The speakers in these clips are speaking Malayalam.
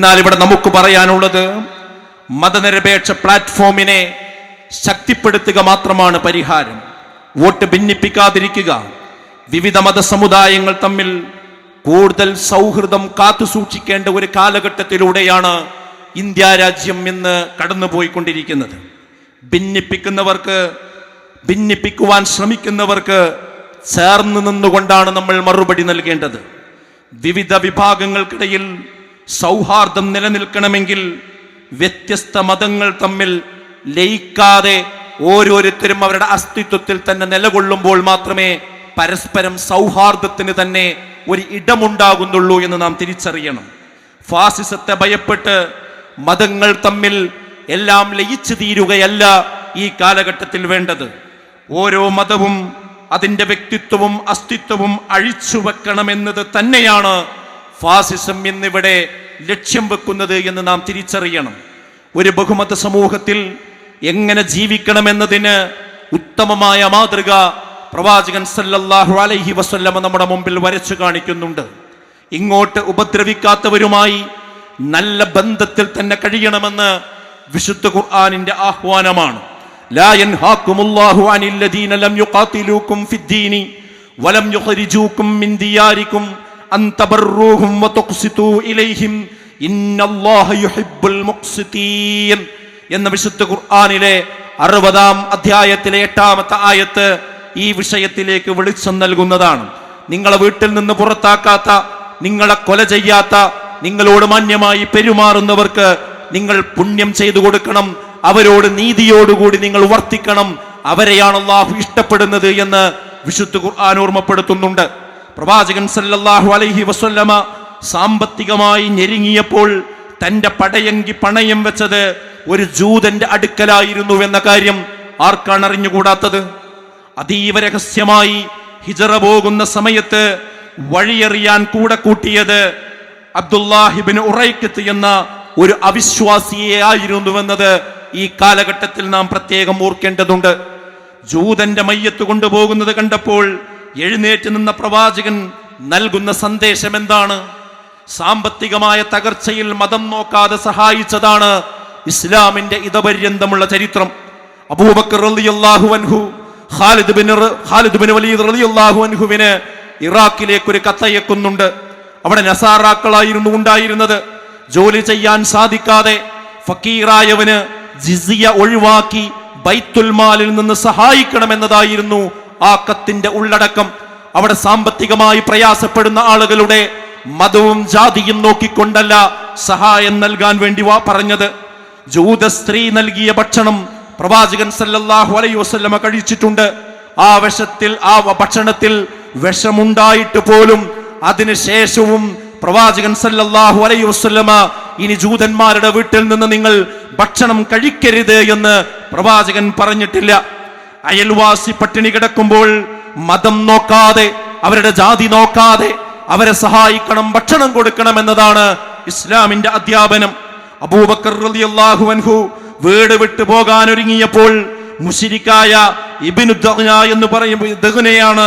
എന്നാൽ ഇവിടെ നമുക്ക് പറയാനുള്ളത് മതനിരപേക്ഷ പ്ലാറ്റ്ഫോമിനെ ശക്തിപ്പെടുത്തുക മാത്രമാണ് പരിഹാരം. വോട്ട് ഭിന്നിപ്പിക്കാതിരിക്കുക. വിവിധ മതസമുദായങ്ങൾ തമ്മിൽ കൂടുതൽ സൗഹൃദം കാത്തു സൂക്ഷിക്കേണ്ട ഒരു കാലഘട്ടത്തിലൂടെയാണ് ഇന്ത്യ രാജ്യം ഇന്ന് കടന്നുപോയിക്കൊണ്ടിരിക്കുന്നത്. ഭിന്നിപ്പിക്കുന്നവർക്ക് ഭിന്നിപ്പിക്കുവാൻ ശ്രമിക്കുന്നവർക്ക് ചേർന്ന് നിന്നുകൊണ്ടാണ് നമ്മൾ മറുപടി നൽകേണ്ടത്. വിവിധ വിഭാഗങ്ങൾക്കിടയിൽ സൗഹാർദ്ദം നിലനിൽക്കണമെങ്കിൽ വ്യത്യസ്ത മതങ്ങൾ തമ്മിൽ ലയിക്കാതെ ഓരോരുത്തരും അവരുടെ അസ്തിത്വത്തിൽ തന്നെ നിലകൊള്ളുമ്പോൾ മാത്രമേ പരസ്പരം സൗഹാർദ്ദത്തിന് തന്നെ ഒരു ഇടമുണ്ടാകുന്നുള്ളൂ എന്ന് നാം തിരിച്ചറിയണം. ഫാസിസത്തെ ഭയപ്പെട്ട് മതങ്ങൾ തമ്മിൽ എല്ലാം ലയിച്ചു തീരുകയല്ല ഈ കാലഘട്ടത്തിൽ വേണ്ടത്. ഓരോ മതവും അതിന്റെ വ്യക്തിത്വവും അസ്തിത്വവും അഴിച്ചു വെക്കണമെന്നത് തന്നെയാണ് ഫാസിസം എന്നിവിടെ ലക്ഷ്യം വെക്കുന്നത് എന്ന് നാം തിരിച്ചറിയണം ഒരു ബഹുമത സമൂഹത്തിൽ എങ്ങനെ ജീവിക്കണമെന്നതിന് ഉത്തമമായ മാതൃക പ്രവാചകൻ സല്ലല്ലാഹു അലൈഹി വസല്ലമ നമ്മുടെ മുമ്പിൽ വരച്ചു കാണിക്കുന്നുണ്ട് ഇങ്ങോട്ട് ഉപദ്രവിക്കാത്തവരുമായി നല്ല ബന്ധത്തിൽ തന്നെ കഴിയണമെന്ന് വിശുദ്ധ ഖുർആനിന്റെ ആഹ്വാനമാണ് لا ينهاكم الله عن الذين لم يقاتلوكم في الدين ولم يخرجوكم من دياركم എന്ന വിശുദ്ധ ഖുർആാനിലെ അറുപതാം അധ്യായത്തിലെ എട്ടാമത്തെ ആയത്ത് ഈ വിഷയത്തിലേക്ക് വെളിച്ചം നൽകുന്നതാണ്. നിങ്ങളെ വീട്ടിൽ നിന്ന് പുറത്താക്കാത്ത നിങ്ങളെ കൊല ചെയ്യാത്ത നിങ്ങളോട് മാന്യമായി പെരുമാറുന്നവർക്ക് നിങ്ങൾ പുണ്യം ചെയ്തു കൊടുക്കണം അവരോട് നീതിയോടുകൂടി നിങ്ങൾ വർത്തിക്കണം അവരെയാണ് അള്ളാഹു ഇഷ്ടപ്പെടുന്നത് എന്ന് വിശുദ്ധ ഖുർആൻ ഓർമ്മപ്പെടുത്തുന്നുണ്ട്. പ്രവാചകൻ സല്ലല്ലാഹു അലൈഹി വസല്ലമ സാമ്പത്തികമായി ഞെരുങ്ങിയപ്പോൾ തന്റെ പടയങ്കി പണയം വെച്ചത് ഒരു ജൂതന്റെ അടുക്കലായിരുന്നു എന്ന കാര്യം ആർക്കാണ് അറിഞ്ഞുകൂടാത്തത്? അതീവ രഹസ്യമായി ഹിജറ പോകുന്ന സമയത്ത് വഴിയെറിയാൻ കൂടെ കൂട്ടിയത് അബ്ദുല്ലാഹിബിൻ ഉറൈക്കത്ത് എന്ന ഒരു അവിശ്വാസിയെ ആയിരുന്നുവെന്നത് ഈ കാലഘട്ടത്തിൽ നാം പ്രത്യേകം ഓർക്കേണ്ടതുണ്ട്. ജൂതന്റെ മയ്യത്ത് കൊണ്ടുപോകുന്നത് കണ്ടപ്പോൾ എഴുന്നേറ്റ് നിന്ന പ്രവാചകൻ നൽകുന്ന സന്ദേശം എന്താണ് സാമ്പത്തികമായ തകർച്ചയിൽ മതം നോക്കാതെ സഹായിച്ചതാണ് ഇസ്ലാമിന്റെ ഇതപര്യന്തമുള്ള ചരിത്രം. അബൂബക്കർ റളിയല്ലാഹു അൻഹു Khalid bin Khalid bin Walid റളിയല്ലാഹു ഇറാഖിലേക്ക് ഒരു കത്തയക്കുന്നുണ്ട്. അവിടെ നസാറാക്കളായിരുന്നു ഉണ്ടായിരുന്നത്. ജോലി ചെയ്യാൻ സാധിക്കാതെ ഫക്കീറായവന് ജിസിയ ഒഴിവാക്കി ബൈത്തുൽ മാലിൽ നിന്ന് സഹായിക്കണമെന്നതായിരുന്നു ആ കത്തിന്റെ ഉള്ളടക്കം അവിടെ സാമ്പത്തികമായി പ്രയാസപ്പെടുന്ന ആളുകളുടെ മതവും ജാതിയും നോക്കിക്കൊണ്ടല്ല സഹായം നൽകാൻ വേണ്ടി വാ പറഞ്ഞത്. ജൂത സ്ത്രീ നൽകിയ ഭക്ഷണം പ്രവാചകൻ സല്ലല്ലാഹു അലൈ വസല്ലമ കഴിച്ചിട്ടുണ്ട്. ആ വിഷത്തിൽ ആ ഭക്ഷണത്തിൽ വിഷമുണ്ടായിട്ട് പോലും അതിനുശേഷവും പ്രവാചകൻ സല്ലല്ലാഹു അലൈ വസല്ലമ ഇനി ജൂതന്മാരുടെ വീട്ടിൽ നിന്ന് നിങ്ങൾ ഭക്ഷണം കഴിക്കരുത് എന്ന് പ്രവാചകൻ പറഞ്ഞിട്ടില്ല. അയൽവാസി പട്ടിണി കിടക്കുമ്പോൾ മതം നോക്കാതെ അവരുടെ ജാതി നോക്കാതെ അവരെ സഹായിക്കണം ഭക്ഷണം കൊടുക്കണം എന്നതാണ് ഇസ്ലാമിന്റെ അധ്യാപനം. അബൂബക്കർ റളിയല്ലാഹു അൻഹു വീട് വിട്ടു പോകാൻ ഒരുങ്ങിയപ്പോൾ മുഷിരിക്കായ ഇബിനു എന്ന് പറയും ദഗ്നയാണ്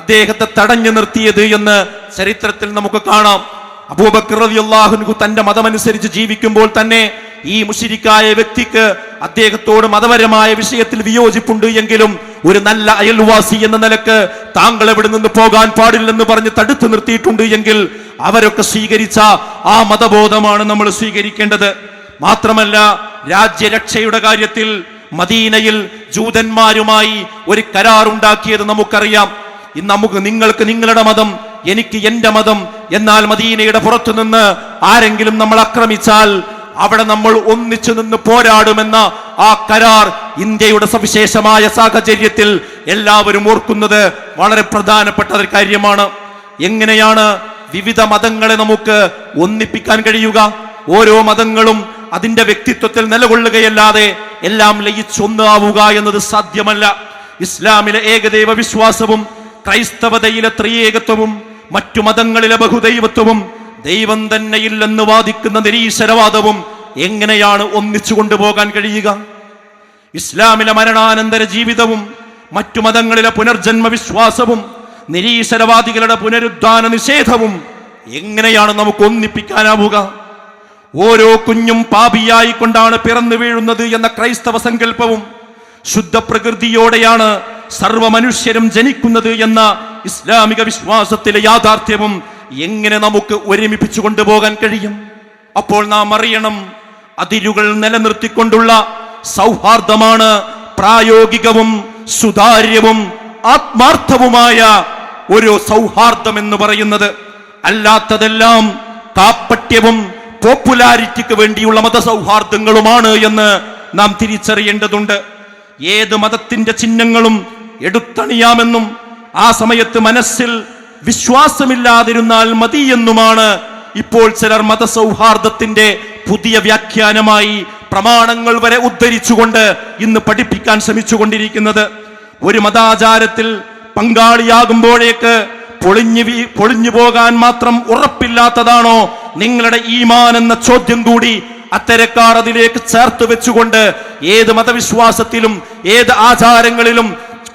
അദ്ദേഹത്തെ തടഞ്ഞു നിർത്തിയത് എന്ന് ചരിത്രത്തിൽ നമുക്ക് കാണാം. അബൂബക്കർ റളിയല്ലാഹു അൻഹു തന്റെ മതമനുസരിച്ച് ജീവിക്കുമ്പോൾ തന്നെ ഈ മുഷിരിക്കായ വ്യക്തിക്ക് അദ്ദേഹത്തോട് മതപരമായ വിഷയത്തിൽ വിയോജിപ്പുണ്ട് എങ്കിലും ഒരു നല്ല അയൽവാസി എന്ന നിലയ്ക്ക് താങ്കൾ എവിടെ നിന്ന് പോകാൻ പാടില്ലെന്ന് പറഞ്ഞ് തടുത്തു നിർത്തിയിട്ടുണ്ട് എങ്കിൽ അവരൊക്കെ സ്വീകരിച്ച ആ മതബോധമാണ് നമ്മൾ സ്വീകരിക്കേണ്ടത്. മാത്രമല്ല രാജ്യരക്ഷയുടെ കാര്യത്തിൽ മദീനയിൽ ജൂതന്മാരുമായി ഒരു കരാറുണ്ടാക്കിയത് നമുക്കറിയാം. ഇന്ന് നമുക്ക് നിങ്ങൾക്ക് നിങ്ങളുടെ മതം എനിക്ക് എന്റെ മതം എന്നാൽ മദീനയുടെ പുറത്തു നിന്ന് ആരെങ്കിലും നമ്മൾ ആക്രമിച്ചാൽ അവിടെ നമ്മൾ ഒന്നിച്ചു നിന്ന് പോരാടുമെന്ന ആ കരാർ ഇന്ത്യയുടെ സവിശേഷമായ സാഹചര്യത്തിൽ എല്ലാവരും ഓർക്കുന്നത് വളരെ പ്രധാനപ്പെട്ട ഒരു കാര്യമാണ്. എങ്ങനെയാണ് വിവിധ മതങ്ങളെ നമുക്ക് ഒന്നിപ്പിക്കാൻ കഴിയുക? ഓരോ മതങ്ങളും അതിന്റെ വ്യക്തിത്വത്തിൽ നിലകൊള്ളുകയല്ലാതെ എല്ലാം ലയിച്ചൊന്നാവുക എന്നത് സാധ്യമല്ല. ഇസ്ലാമിലെ ഏകദൈവ വിശ്വാസവും ക്രൈസ്തവതയിലെ ത്രിയേകത്വവും മറ്റു മതങ്ങളിലെ ബഹുദൈവത്വവും ദൈവം തന്നെയില്ലെന്ന് വാദിക്കുന്ന നിരീശ്വരവാദവും എങ്ങനെയാണ് ഒന്നിച്ചു കൊണ്ടുപോകാൻ കഴിയുക? ഇസ്ലാമിലെ മരണാനന്തര ജീവിതവും മറ്റു മതങ്ങളിലെ പുനർജന്മ വിശ്വാസവും നിരീശ്വരവാദികളുടെ പുനരുദ്ധാന നിഷേധവും എങ്ങനെയാണ് നമുക്ക് ഒന്നിപ്പിക്കാനാവുക? ഓരോ കുഞ്ഞും പാപിയായി കൊണ്ടാണ് പിറന്നു വീഴുന്നത് എന്ന ക്രൈസ്തവ സങ്കല്പവും ശുദ്ധ പ്രകൃതിയോടെയാണ് സർവ മനുഷ്യരും ജനിക്കുന്നത് എന്ന ഇസ്ലാമിക വിശ്വാസത്തിലെ യാഥാർത്ഥ്യവും എങ്ങനെ നമുക്ക് ഒരുമിപ്പിച്ചു കൊണ്ടുപോകാൻ കഴിയും? അപ്പോൾ നാം അറിയണം അതിരുകൾ നിലനിർത്തിക്കൊണ്ടുള്ള സൗഹാർദ്ദമാണ് പ്രായോഗികവും സുതാര്യവും ആത്മാർത്ഥവുമായ ഒരു സൗഹാർദ്ദം എന്ന് പറയുന്നത്. അല്ലാത്തതെല്ലാം കാപ്പട്യവും പോപ്പുലാരിറ്റിക്ക് വേണ്ടിയുള്ള മതസൗഹാർദ്ദങ്ങളുമാണ് എന്ന് നാം തിരിച്ചറിയേണ്ടതുണ്ട്. ഏത് മതത്തിന്റെ ചിഹ്നങ്ങളും എടുത്തണിയാമെന്നും ആ സമയത്ത് മനസ്സിൽ വിശ്വാസമില്ലാതിരുന്നാൽ മതി എന്നുമാണ് ഇപ്പോൾ ചിലർ മതസൗഹാർദ്ദത്തിന്റെ പുതിയ വ്യാഖ്യാനമായി പ്രമാണങ്ങൾ വരെ ഉദ്ധരിച്ചുകൊണ്ട് ഇന്ന് പഠിപ്പിക്കാൻ ശ്രമിച്ചുകൊണ്ടിരിക്കുന്നത്. ഒരു മതാചാരത്തിൽ പങ്കാളിയാകുമ്പോഴേക്ക് പൊളിഞ്ഞു പൊളിഞ്ഞു പോകാൻ മാത്രം ഉറപ്പില്ലാത്തതാണോ നിങ്ങളുടെ ഈമാൻ എന്ന ചോദ്യം കൂടി അത്തരക്കാർ അതിലേക്ക് ചേർത്ത് വെച്ചുകൊണ്ട് ഏത് മതവിശ്വാസത്തിലും ഏത് ആചാരങ്ങളിലും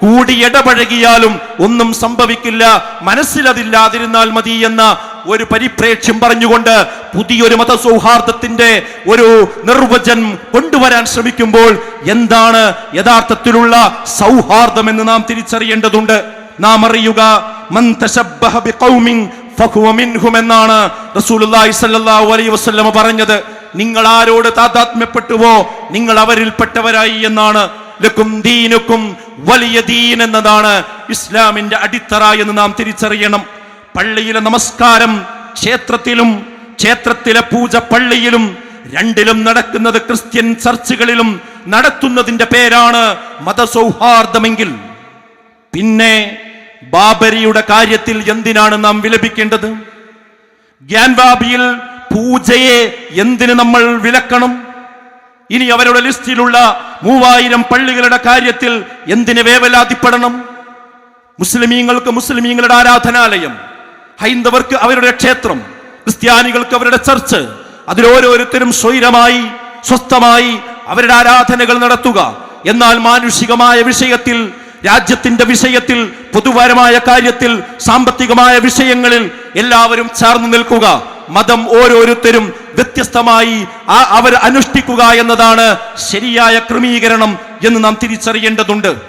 കൂടി ഇടപഴകിയാലും ഒന്നും സംഭവിക്കില്ല. മനസ്സിലതില്ലാതിരുന്നാൽ മതി എന്ന ഒരു പരിപ്രേക്ഷ്യം പറഞ്ഞുകൊണ്ട് പുതിയൊരു മതസൗഹാർദ്ദത്തിന്റെ ഒരു നിർവചനം കൊണ്ടുവരാൻ ശ്രമിക്കുമ്പോൾ എന്താണ് യഥാർത്ഥത്തിലുള്ള സൗഹാർദ്ദം എന്ന് നാം തിരിച്ചറിയേണ്ടതുണ്ട്. നാം അറിയുക എന്നാണ് റസൂലുള്ളാഹി സ്വല്ലല്ലാഹു അലൈഹി പറഞ്ഞത്. നിങ്ങൾ ആരോട് താതാത്മ്യപ്പെട്ടുവോ? നിങ്ങൾ അവരിൽപ്പെട്ടവരായി എന്നാണ്. ലക്കും ദീനുക്കും വലിയ ദീൻ എന്നതാണ് ഇസ്ലാമിന്റെ അടിത്തറ എന്ന് നാം തിരിച്ചറിയണം. പള്ളിയിലെ നമസ്കാരം ക്ഷേത്രത്തിലും ക്ഷേത്രത്തിലെ പൂജ പള്ളിയിലും രണ്ടിലും നടക്കുന്നത് ക്രിസ്ത്യൻ ചർച്ചുകളിലും നടത്തുന്നതിന്റെ പേരാണ് മതസൗഹാർദ്ദമെങ്കിൽ. പിന്നെ ബാബരിയുടെ കാര്യത്തിൽ എന്തിനാണ് നാം വിലപിക്കേണ്ടത്? ഗ്യാൻവാബിയിൽ പൂജയെ എന്തിന് നമ്മൾ വിലക്കണം? ഇനി അവരുടെ ലിസ്റ്റിലുള്ള മൂവായിരം പള്ളികളുടെ കാര്യത്തിൽ എന്തിന് വേവലാതിപ്പെടണം? മുസ്ലിമീങ്ങൾക്ക് മുസ്ലിമീങ്ങളുടെ ആരാധനാലയം ഹൈന്ദവർക്ക് അവരുടെ ക്ഷേത്രം ക്രിസ്ത്യാനികൾക്ക് അവരുടെ ചർച്ച് അതിലോരോരുത്തരും സ്വൈരമായി സ്വസ്ഥമായി അവരുടെ ആരാധനകൾ നടത്തുക. എന്നാൽ മാനുഷികമായ വിഷയത്തിൽ രാജ്യത്തിന്റെ വിഷയത്തിൽ പൊതുപരമായ കാര്യത്തിൽ സാമ്പത്തികമായ വിഷയങ്ങളിൽ എല്ലാവരും ചേർന്ന് നിൽക്കുക. മതം ഓരോരുത്തരും വ്യത്യസ്തമായി അവർ അനുഷ്ഠിക്കുക എന്നതാണ് ശരിയായ ക്രമീകരണം എന്ന് നാം തിരിച്ചറിയേണ്ടതുണ്ട്.